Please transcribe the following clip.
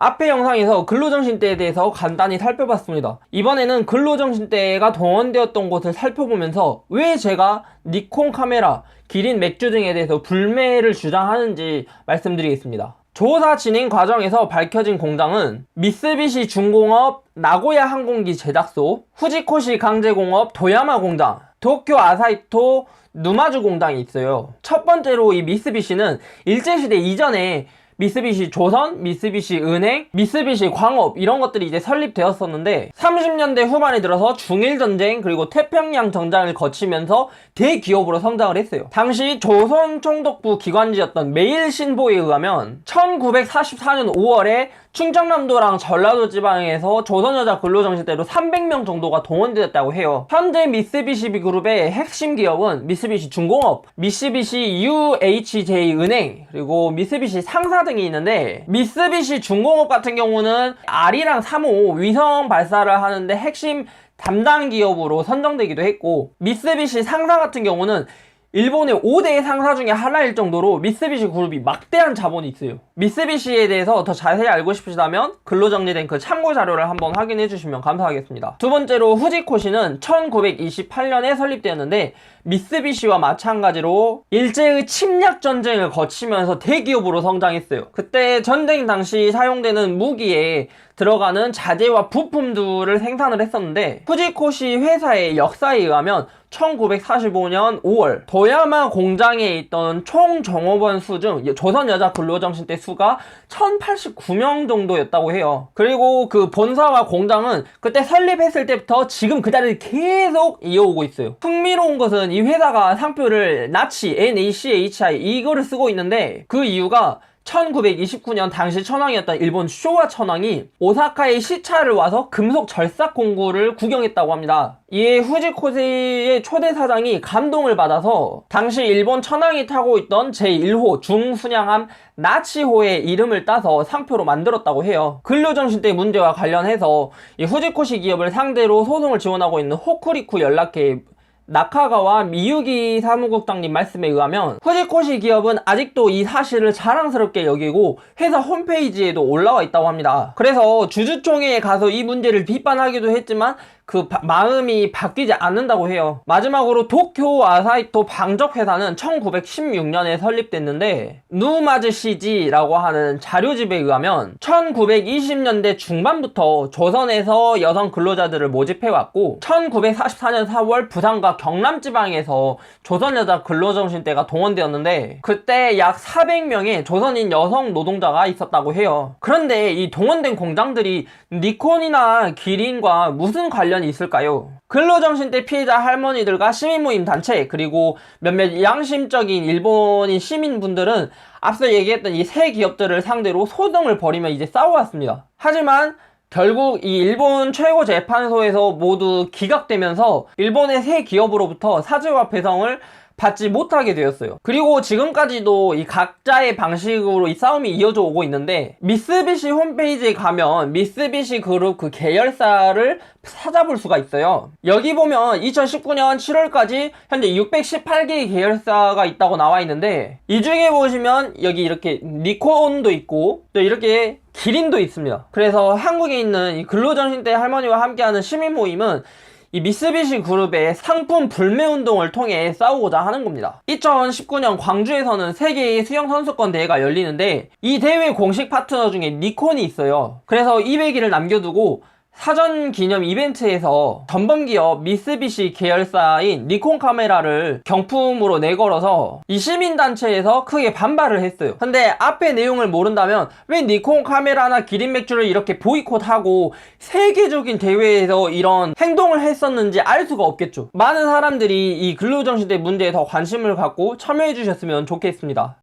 앞의 영상에서 근로정신대에 대해서 간단히 살펴봤습니다. 이번에는 근로정신대가 동원되었던 곳을 살펴보면서 왜 제가 니콘 카메라, 기린 맥주 등에 대해서 불매를 주장하는지 말씀드리겠습니다. 조사 진행 과정에서 밝혀진 공장은 미쓰비시 중공업 나고야 항공기 제작소, 후지코시 강제공업 도야마 공장, 도쿄 아사히토 누마주 공장이 있어요. 첫 번째로 이 미쓰비시는 일제시대 이전에 미쓰비시 조선, 미쓰비시 은행, 미쓰비시 광업 이런 것들이 이제 설립되었었는데 30년대 후반에 들어서 중일전쟁 그리고 태평양 전장을 거치면서 대기업으로 성장을 했어요. 당시 조선 총독부 기관지였던 매일신보에 의하면 1944년 5월에 충청남도랑 전라도 지방에서 조선여자 근로정시대로 300명 정도가 동원되었다고 해요. 현재 미쓰비시 그룹의 핵심 기업은 미쓰비시 중공업, 미쓰비시 UHJ 은행, 그리고 미쓰비시 상사 등이 있는데 미쓰비시 중공업 같은 경우는 아리랑 3호 위성 발사를 하는데 핵심 담당 기업으로 선정되기도 했고 미쓰비시 상사 같은 경우는 일본의 5대 상사 중에 하나일 정도로 미쓰비시 그룹이 막대한 자본이 있어요. 미쓰비시에 대해서 더 자세히 알고 싶으시다면 근로 정리된 그 참고 자료를 한번 확인해 주시면 감사하겠습니다. 두 번째로 후지코시는 1928년에 설립되었는데 미쓰비시와 마찬가지로 일제의 침략 전쟁을 거치면서 대기업으로 성장했어요. 그때 전쟁 당시 사용되는 무기에 들어가는 자재와 부품들을 생산을 했었는데 후지코시 회사의 역사에 의하면 1945년 5월 도야마 공장에 있던 총 종업원 수 중 조선 여자 근로정신 대 수가 1089명 정도였다고 해요. 그리고 그 본사와 공장은 그때 설립했을 때부터 지금 그 자리를 계속 이어오고 있어요. 흥미로운 것은 이 회사가 상표를 나치 NACHI 이거를 쓰고 있는데 그 이유가 1929년 당시 천황이었던 일본 쇼와 천황이 오사카에 시차를 와서 금속 절삭 공구를 구경했다고 합니다. 이에 후지코세의 초대 사장이 감동을 받아서 당시 일본 천황이 타고 있던 제1호 중순양함 나치호의 이름을 따서 상표로 만들었다고 해요. 근로정신대 문제와 관련해서 이 후지코시 기업을 상대로 소송을 지원하고 있는 호쿠리쿠 연락회 나카가와 미유기 사무국장님 말씀에 의하면 후지코시 기업은 아직도 이 사실을 자랑스럽게 여기고 회사 홈페이지에도 올라와 있다고 합니다. 그래서 주주총회에 가서 이 문제를 비판하기도 했지만 그 바- 마음이 바뀌지 않는다고 해요. 마지막으로 도쿄 아사히토 방적 회사는 1916년에 설립됐는데 누마즈 시지라고 하는 자료집에 의하면 1920년대 중반부터 조선에서 여성 근로자들을 모집해왔고 1944년 4월 부산과 경남 지방에서 조선 여자 근로정신대가 동원되었는데 그때 약 400명의 조선인 여성 노동자가 있었다고 해요. 그런데 이 동원된 공장들이 니콘이나 기린과 무슨 관련 이 있을까요? 근로정신대 피해자 할머니들과 시민모임 단체 그리고 몇몇 양심적인 일본인 시민분들은 앞서 얘기했던 이 세 기업들을 상대로 소송을 벌이며 이제 싸워왔습니다. 하지만 결국 이 일본 최고 재판소에서 모두 기각되면서 일본의 세 기업으로부터 사죄와 배상을 받지 못하게 되었어요. 그리고 지금까지도 이 각자의 방식으로 이 싸움이 이어져 오고 있는데 미쓰비시 홈페이지에 가면 미쓰비시 그룹 그 계열사를 찾아볼 수가 있어요. 여기 보면 2019년 7월까지 현재 618개의 계열사가 있다고 나와 있는데 이 중에 보시면 여기 이렇게 니콘도 있고 또 이렇게 기린도 있습니다. 그래서 한국에 있는 이 근로정신대 할머니와 함께하는 시민 모임은 이 미쓰비시 그룹의 상품 불매 운동을 통해 싸우고자 하는 겁니다. 2019년 광주에서는 세계의 수영 선수권 대회가 열리는데 이 대회 공식 파트너 중에 니콘이 있어요. 그래서 200일을 남겨두고 사전 기념 이벤트에서 전범기업 미쓰비시 계열사인 니콘 카메라를 경품으로 내걸어서 이 시민단체에서 크게 반발을 했어요. 근데 앞에 내용을 모른다면 왜 니콘 카메라나 기린 맥주를 이렇게 보이콧하고 세계적인 대회에서 이런 행동을 했었는지 알 수가 없겠죠. 많은 사람들이 이 근로정신대 문제에 더 관심을 갖고 참여해 주셨으면 좋겠습니다.